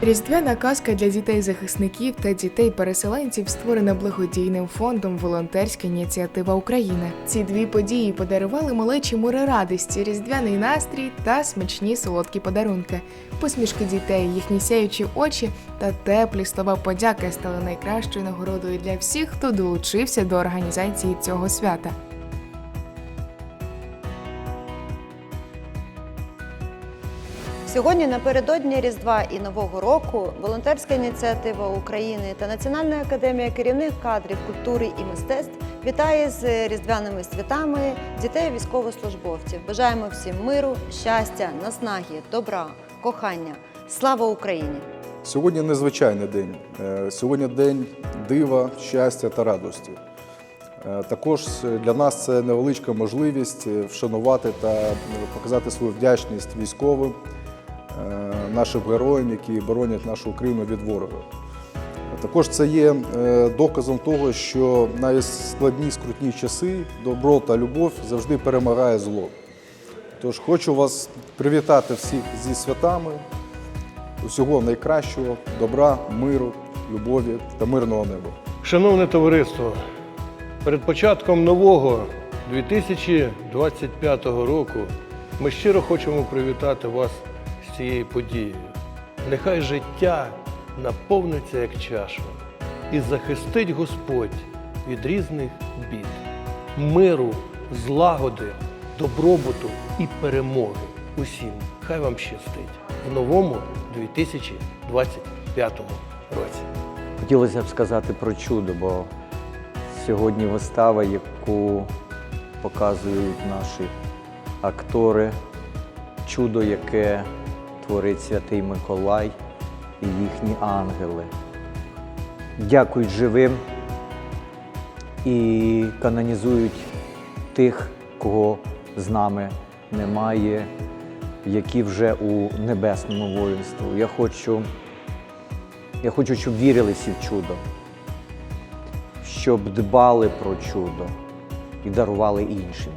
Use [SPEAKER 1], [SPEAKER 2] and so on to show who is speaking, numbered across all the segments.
[SPEAKER 1] Різдвяна казка для дітей-захисників та дітей-переселенців створена благодійним фондом Волонтерська ініціатива України. Ці дві події подарували малечі море радості, різдвяний настрій та смачні солодкі подарунки. Посмішки дітей, їхні сяючі очі та теплі слова подяки стали найкращою нагородою для всіх, хто долучився до організації цього свята.
[SPEAKER 2] Сьогодні напередодні Різдва і Нового року волонтерська ініціатива України та Національна академія керівних кадрів культури і мистецтв вітає з різдвяними святами дітей військовослужбовців. Бажаємо всім миру, щастя, наснаги, добра, кохання. Слава Україні!
[SPEAKER 3] Сьогодні незвичайний день. Е, Сьогодні день дива, щастя та радості. Е, Також для нас це невеличка можливість е, вшанувати та показати свою вдячність військовим, нашим героям, які боронять нашу Україну від ворога. Також це є е, доказом того, що навіть складні скрутні часи добро та любов завжди перемагає зло. Тож хочу вас привітати всіх зі святами, усього найкращого, добра, миру, любові та мирного неба.
[SPEAKER 4] Шановне товариство, перед початком нового 2025 року ми щиро хочемо привітати вас з цією подією. Нехай життя наповниться як чаша і захистить Господь від різних бід, миру, злагоди, добробуту і перемоги усім. Хай вам щастить в новому 2025 році.
[SPEAKER 5] Хотілося б сказати про чудо, бо сьогодні вистава, яку показують наші актори, чудо, яке творить святий Миколай і їхні ангели. Дякують живим і канонізують тих, кого з нами немає, які вже у небесному воїнству. Я хочу я хочу, щоб вірили всі в чудо, щоб дбали про чудо і дарували іншим.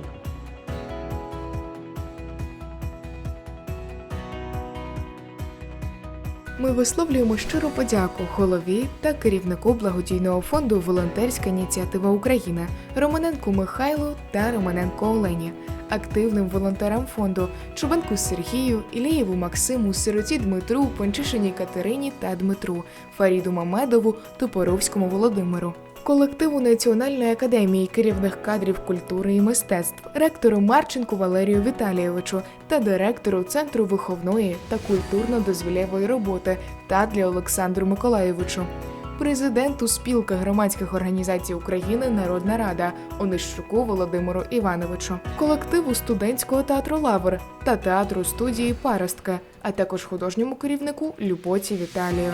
[SPEAKER 1] Ми висловлюємо щиру подяку голові та керівнику благодійного фонду Волонтерська ініціатива Україна Романенку Михайлу та Романенко Олені, активним волонтерам фонду Чубанку Сергію, Ілієву Максиму, Сироті Дмитру, Панчишині Катерині та Дмитру, Фаріду Мамедову, Топоровському Володимиру. Колективу Національної академії керівних кадрів культури і мистецтв, ректору Марченку Валерію Віталійовичу та директору Центру виховної та культурно-дозвілєвої роботи Тадлі Олександру Миколаєвичу, президенту спілки громадських організацій України Народна Рада Онищуку Володимиру Івановичу, колективу студентського театру Лавр та театру студії Паростка, а також художньому керівнику Люботі Віталію.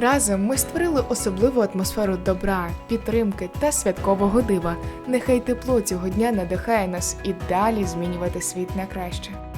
[SPEAKER 1] Разом ми створили особливу атмосферу добра, підтримки та святкового дива. Нехай тепло цього дня надихає нас і далі змінювати світ на краще.